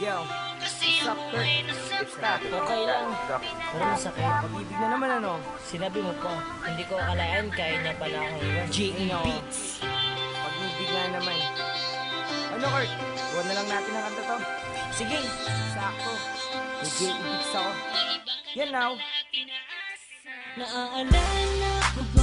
Yo, sup, Kurt? It's. Okay lang. Pero masakit. Pag-ibig na naman ano? Sinabi mo pa, hindi ko akalain kaya niya pala akong iwan. J.A. Beats. Pag-ibig nga naman. Ano, Kurt? Huwag na lang natin ang kanta to. Sige, sakto. May J.A. Beats ako. Yan now. Naaalala ko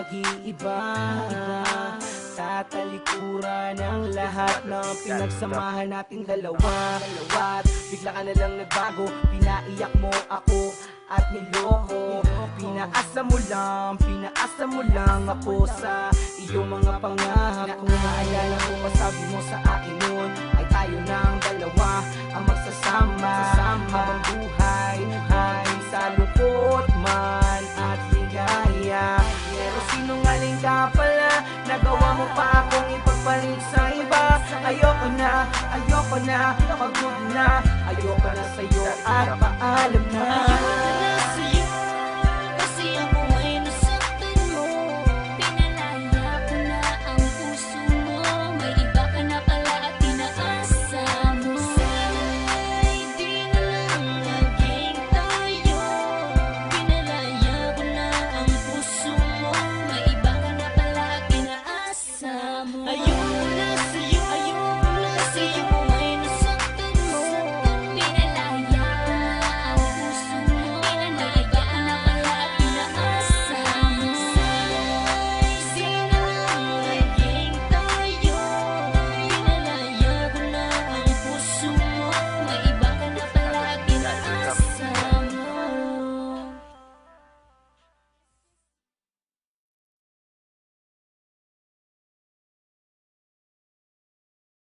Ika'y mag-iiba Tatalikuran ang lahat ng pinagsamahan nating dalawa. At bigla ka na lang nagbago Pinaiyak mo ako at niloko. Pinaasa mo lang, pinaasa mo lang ako sa iyong mga pangako. Naalala ko pa sabi mo sa akin noon Ay tayo ng dalawa ang magsasama Habang buhay mo pa akong ipagpalit sa iba. Ayoko na, ayoko na, pagod na. Ayoko na sa'yo at paalam na